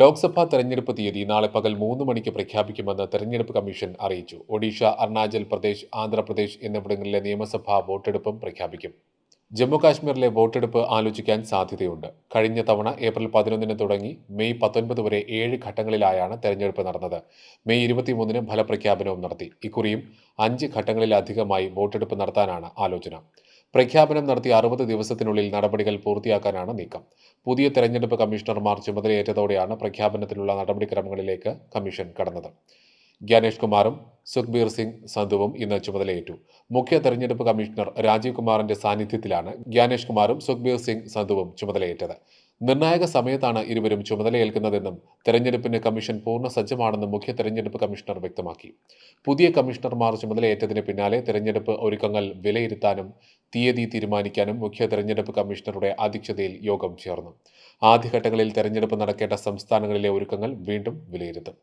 ലോക്സഭാ തെരഞ്ഞെടുപ്പ് തീയതി നാളെ പകൽ മൂന്ന് മണിക്ക് പ്രഖ്യാപിക്കുമെന്ന് തെരഞ്ഞെടുപ്പ് കമ്മീഷൻ അറിയിച്ചു. ഒഡീഷ അരുണാചൽ പ്രദേശ് ആന്ധ്രാപ്രദേശ് എന്നിവിടങ്ങളിലെ നിയമസഭാ വോട്ടെടുപ്പും പ്രഖ്യാപിക്കും. ജമ്മു കാശ്മീരിലെ വോട്ടെടുപ്പ് ആലോചിക്കാൻ സാധ്യതയുണ്ട്. കഴിഞ്ഞ തവണ ഏപ്രിൽ പതിനൊന്നിന് തുടങ്ങി മെയ് പത്തൊൻപത് വരെ ഏഴ് ഘട്ടങ്ങളിലായാണ് തെരഞ്ഞെടുപ്പ് നടന്നത്. മെയ് ഇരുപത്തിമൂന്നിന് ഫലപ്രഖ്യാപനവും നടത്തി. ഇക്കുറിയും അഞ്ച് ഘട്ടങ്ങളിലധികമായി വോട്ടെടുപ്പ് നടത്താനാണ് ആലോചന. പ്രഖ്യാപനം നടത്തി അറുപത് ദിവസത്തിനുള്ളിൽ നടപടികൾ പൂർത്തിയാക്കാനാണ് നീക്കം. പുതിയ തെരഞ്ഞെടുപ്പ് കമ്മീഷണർമാർ ചുമതലയേറ്റതോടെയാണ് പ്രഖ്യാപനത്തിലുള്ള നടപടിക്രമങ്ങളിലേക്ക് കമ്മീഷൻ കടന്നത്. ഗ്യാനേഷ് കുമാറും സുഖ്ബീർ സിംഗ് സന്ധുവും ഇന്ന് ചുമതലയേറ്റു. മുഖ്യ തെരഞ്ഞെടുപ്പ് കമ്മീഷണർ രാജീവ് കുമാറിന്റെ സാന്നിധ്യത്തിലാണ് ഗ്യാനേഷ് കുമാറും സുഖ്ബീർ സിംഗ് സന്ധുവും ചുമതലയേറ്റത്. നിർണായക സമയത്താണ് ഇരുവരും ചുമതലയേൽക്കുന്നതെന്നും തെരഞ്ഞെടുപ്പിന് കമ്മീഷൻ പൂർണ സജ്ജമാണെന്നും മുഖ്യ തെരഞ്ഞെടുപ്പ് കമ്മീഷണർ വ്യക്തമാക്കി. പുതിയ കമ്മീഷണർമാർ ചുമതലയേറ്റതിന് പിന്നാലെ തെരഞ്ഞെടുപ്പ് ഒരുക്കങ്ങൾ വിലയിരുത്താനും തീയതി തീരുമാനിക്കാനും മുഖ്യ തെരഞ്ഞെടുപ്പ് കമ്മീഷണറുടെ അധ്യക്ഷതയിൽ യോഗം ചേർന്നു. ആദ്യഘട്ടങ്ങളിൽ തെരഞ്ഞെടുപ്പ് നടക്കേണ്ട സംസ്ഥാനങ്ങളിലെ ഒരുക്കങ്ങൾ വീണ്ടും വിലയിരുത്തും.